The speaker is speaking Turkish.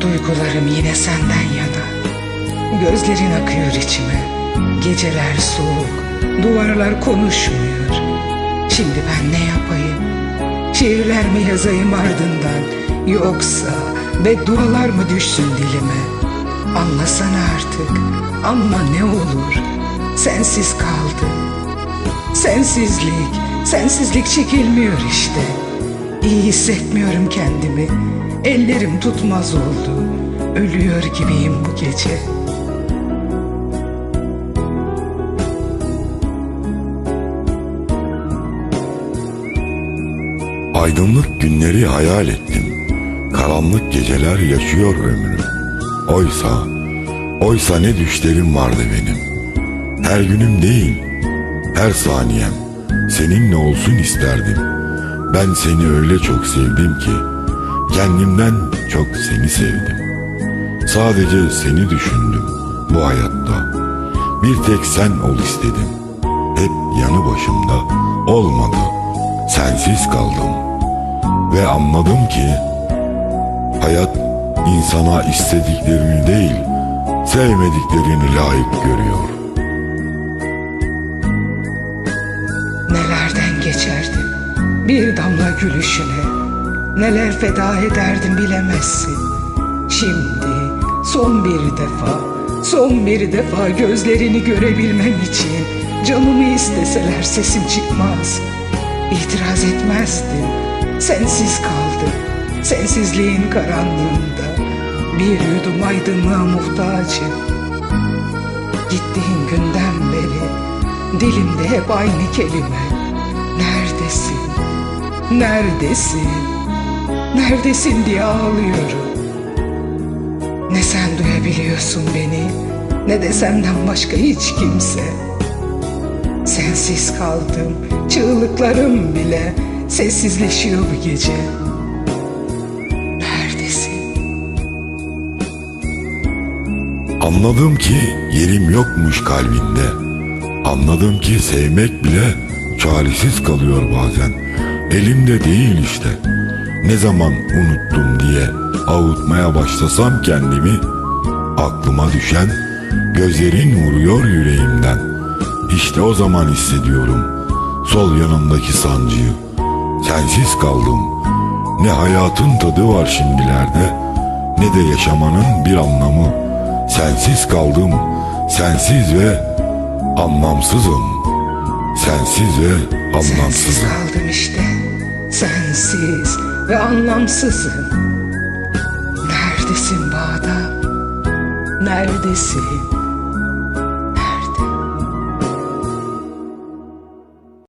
Duygularım yine senden yana. Gözlerin akıyor içime. Geceler soğuk, duvarlar konuşmuyor. Şimdi ben ne yapayım? Şiirler mi yazayım ardından? Yoksa beddualar mı düşsün dilime? Anlasana artık, anla ne olur. Sensiz kaldım. Sensizlik, sensizlik çekilmiyor işte. İyi hissetmiyorum kendimi. Ellerim tutmaz oldu. Ölüyor gibiyim bu gece. Aydınlık günleri hayal ettim. Karanlık geceler yaşıyor ömrüm. Oysa, oysa ne düşlerim vardı benim. Her günüm değil, her saniyem seninle olsun isterdim. Ben seni öyle çok sevdim ki, kendimden çok seni sevdim. Sadece seni düşündüm bu hayatta. Bir tek sen ol istedim. Hep yanı başımda olmadı. Sensiz kaldım. Ve anladım ki hayat insana istediklerini değil, sevmediklerini layık görüyor. Nelerden geçerdim bir damla gülüşüne. Neler feda ederdim bilemezsin. Şimdi son bir defa, son bir defa gözlerini görebilmem için canımı isteseler sesim çıkmaz. İtiraz etmezdim. Sensiz kaldım. Sensizliğin karanlığında bir yudum aydınlığa muhtacım. Gittiğin günden beri dilimde hep aynı kelime. Neredesin? Neredesin? Neredesin diye ağlıyorum. Ne sen duyabiliyorsun beni ne de senden başka hiç kimse. Sensiz kaldım, çığlıklarım bile sessizleşiyor bu gece. Neredesin? Anladım ki yerim yokmuş kalbinde. Anladım ki sevmek bile çaresiz kalıyor bazen. Elimde değil işte. Ne zaman unuttum diye avutmaya başlasam kendimi aklıma düşen gözlerin vuruyor yüreğimden. İşte o zaman hissediyorum sol yanımdaki sancıyı. Sensiz kaldım. Ne hayatın tadı var şimdilerde ne de yaşamanın bir anlamı. Sensiz kaldım, sensiz ve anlamsızım. Sensiz ve Sensiz anlamsızım. kaldım işte. Sensiz ve anlamsızım. Neredesin Bağda? Neredesin?